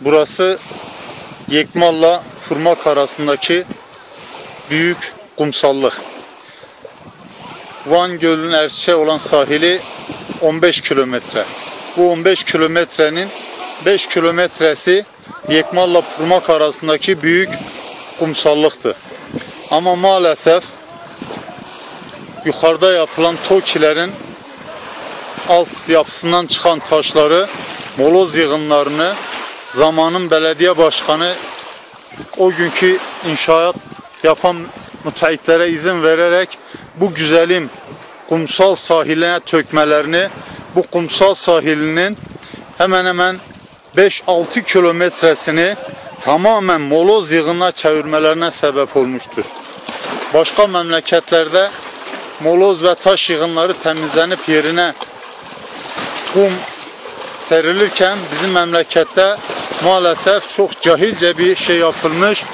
Burası Yekmal'la Fırmak arasındaki büyük kumsallık. Van Gölü'nün erçe olan sahili 15 kilometre. Bu 15 kilometrenin 5 kilometresi Yekmal'la Fırmak arasındaki büyük kumsallıktı. Ama maalesef yukarıda yapılan TOKİ'lerin alt yapısından çıkan taşları, moloz yığınlarını zamanın belediye başkanı o günkü inşaat yapan müteahhitlere izin vererek bu güzelim kumsal sahiline tökmelerini, bu kumsal sahilinin hemen hemen 5-6 kilometresini tamamen moloz yığınına çevirmelerine sebep olmuştur. Başka memleketlerde moloz ve taş yığınları temizlenip yerine kum serilirken bizim memlekette maalesef çok cahilce bir şey yapılmış.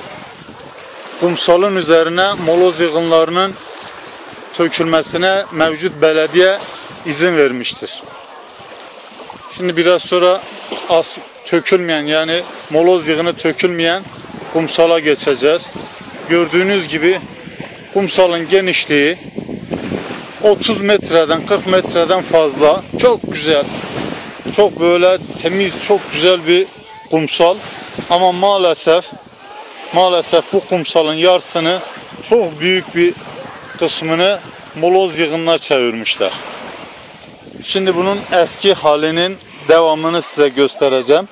Kumsalın üzerine moloz yığınlarının tökülmesine mevcut belediye izin vermiştir. Şimdi biraz sonra az tökülmeyen yani moloz yığını tökülmeyen kumsala geçeceğiz. Gördüğünüz gibi kumsalın genişliği 30 metreden 40 metreden fazla. Çok güzel. Çok böyle temiz, çok güzel bir kumsal. Ama maalesef maalesef bu kumsalın yarısını çok büyük bir kısmını moloz yığınına çevirmişler. Şimdi bunun eski halinin devamını size göstereceğim.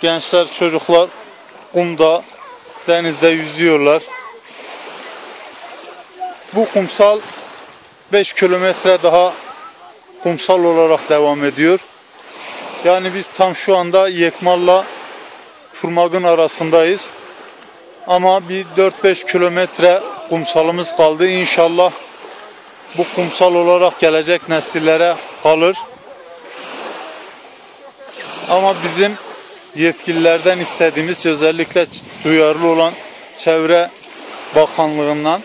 Gençler, çocuklar kumda, denizde yüzüyorlar. Bu kumsal 5 kilometre daha kumsal olarak devam ediyor. Yani biz tam şu anda Yekmal'la Furmag'ın arasındayız. Ama bir 4-5 kilometre kumsalımız kaldı. İnşallah bu kumsal olarak gelecek nesillere kalır. Ama bizim yetkililerden istediğimiz özellikle duyarlı olan Çevre Bakanlığı'ndan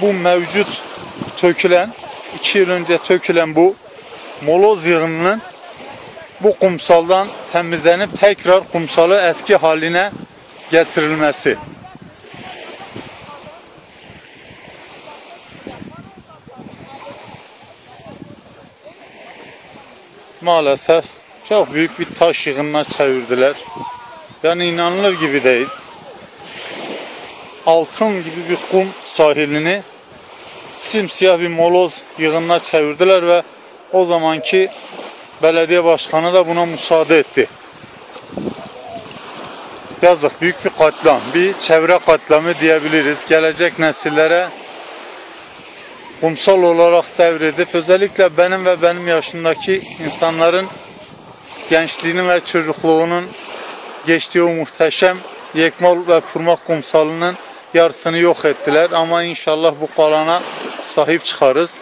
bu mevcut tökülen, iki yıl önce tökülen bu moloz yığınının bu kumsaldan temizlenip tekrar kumsalı eski haline getirilmesi. Maalesef çok büyük bir taş yığınına çevirdiler. Yani inanılır gibi değil. Altın gibi bir kum sahilini simsiyah bir moloz yığınına çevirdiler ve o zamanki belediye başkanı da buna müsaade etti. Yazık büyük bir katliam, bir çevre katliamı diyebiliriz. Gelecek nesillere kumsal olarak devredip özellikle benim ve benim yaşındaki insanların gençliğinin ve çocukluğunun geçtiği o muhteşem Yekmal ve Furmak kumsalının yarısını yok ettiler ama inşallah bu kalana sahip çıkarız.